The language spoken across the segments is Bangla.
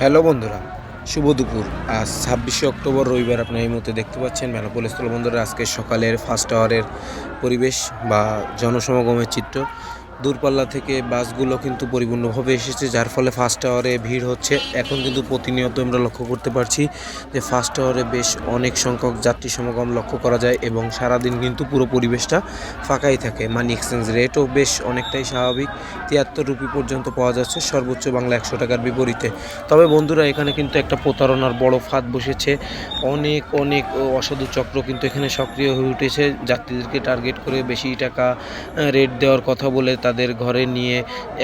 হ্যালো বন্ধুরা, শুভ দুপুর। আজ ছাব্বিশে অক্টোবর, রবিবার আপনার এই মুহূর্তে দেখতে পাচ্ছেন মেলাপোল বন্ধুরা আজকে সকালের ফার্স্ট আওয়ারের পরিবেশ বা জনসমাগমের চিত্র। দূরপাল্লা থেকে বাসগুলো কিন্তু পরিপূর্ণভাবে এসেছে, যার ফলে ফার্স্ট আওয়ারে ভিড় হচ্ছে। এখন কিন্তু প্রতিনিয়ত আমরা লক্ষ্য করতে পারছি যে ফার্স্ট আওয়ারে বেশ অনেক সংখ্যক যাত্রী সমাগম লক্ষ্য করা যায় এবং সারাদিন কিন্তু পুরো পরিবেশটা ফাঁকাই থাকে। মানি এক্সচেঞ্জ রেটও বেশ অনেকটাই স্বাভাবিক, তিয়াত্তর রুপি পর্যন্ত পাওয়া যাচ্ছে, সর্বোচ্চ বাংলা একশো টাকার বিপরীতে। তবে বন্ধুরা, এখানে কিন্তু একটা প্রতারণার বড় ফাঁদ বসেছে। অনেক অনেক অসাধু চক্র কিন্তু এখানে সক্রিয় হয়ে উঠেছে। যাত্রীদেরকে টার্গেট করে বেশি টাকা রেট দেওয়ার কথা বলে তাদের ঘরে নিয়ে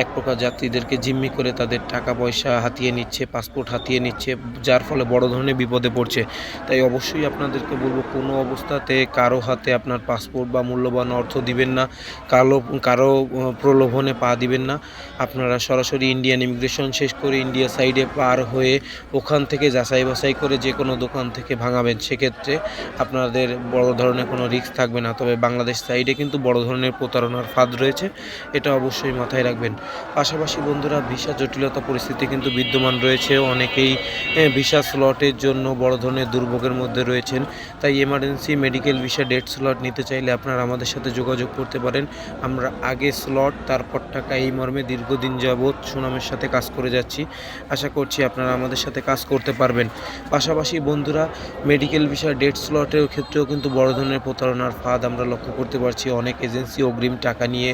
এক প্রকার যাত্রীদেরকে জিম্মি করে তাদের টাকা পয়সা হাতিয়ে নিচ্ছে, পাসপোর্ট হাতিয়ে নিচ্ছে, যার ফলে বড় ধরনের বিপদে পড়ছে। তাই অবশ্যই আপনাদেরকে বলব, কোনো অবস্থাতে কারও হাতে আপনার পাসপোর্ট বা মূল্যবান অর্থ দিবেন না, কালো, কারও প্রলোভনে পা দিবেন না। আপনারা সরাসরি ইন্ডিয়ান ইমিগ্রেশন শেষ করে ইন্ডিয়া সাইডে পার হয়ে ওখান থেকে যাচাই বাছাই করে যে কোনো দোকান থেকে ভাঙাবেন। সেক্ষেত্রে আপনাদের বড় ধরনের কোনো রিস্ক থাকবে না। তবে বাংলাদেশ সাইডে কিন্তু বড় ধরনের প্রতারণার ফাঁদ রয়েছে। এটা অবশ্যই মাথায় রাখবেন। পাশাপাশি বন্ধুরা, ভিসা জটিলতা পরিস্থিতি কিন্তু বিদ্যমান রয়েছে। অনেকেই ভিসা স্লটের জন্য বড় ধরনের দুর্ভোগের মধ্যে রয়েছেন। তাই emergency medical visa date slot নিতে চাইলে আপনারা আমাদের সাথে যোগাযোগ করতে পারেন। আমরা আগে স্লট তারপর টাকা এই মর্মে দীর্ঘদিন যাবৎ সুনামের সাথে কাজ করে যাচ্ছি। আশা করছি আপনারা আমাদের সাথে কাজ করতে পারবেন। পাশাপাশি বন্ধুরা মেডিকেল ভিসা ডেট স্লটের ক্ষেত্রেও কিন্তু বড় ধরনের প্রতারণার ফাঁদ আমরা লক্ষ্য করতে পারছি। অনেক এজেন্সি অগ্রিম টাকা নিয়ে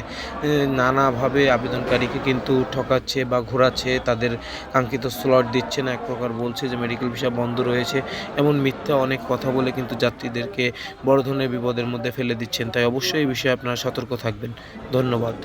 নানাভাবে আবেদনকারীকে কিন্তু ঠকাচ্ছে বা ঘোরাচ্ছে, তাদের কাঙ্ক্ষিত স্লট দিচ্ছে না। এক প্রকার বলছে যে মেডিকেল ভিসা বন্ধ রয়েছে। এমন মিথ্যা অনেক কথা বলে কিন্তু যাত্রীদেরকে বড় ধরনের বিপদের মধ্যে ফেলে দিচ্ছেন। তাই অবশ্যই এই বিষয়ে আপনারা সতর্ক থাকবেন। ধন্যবাদ।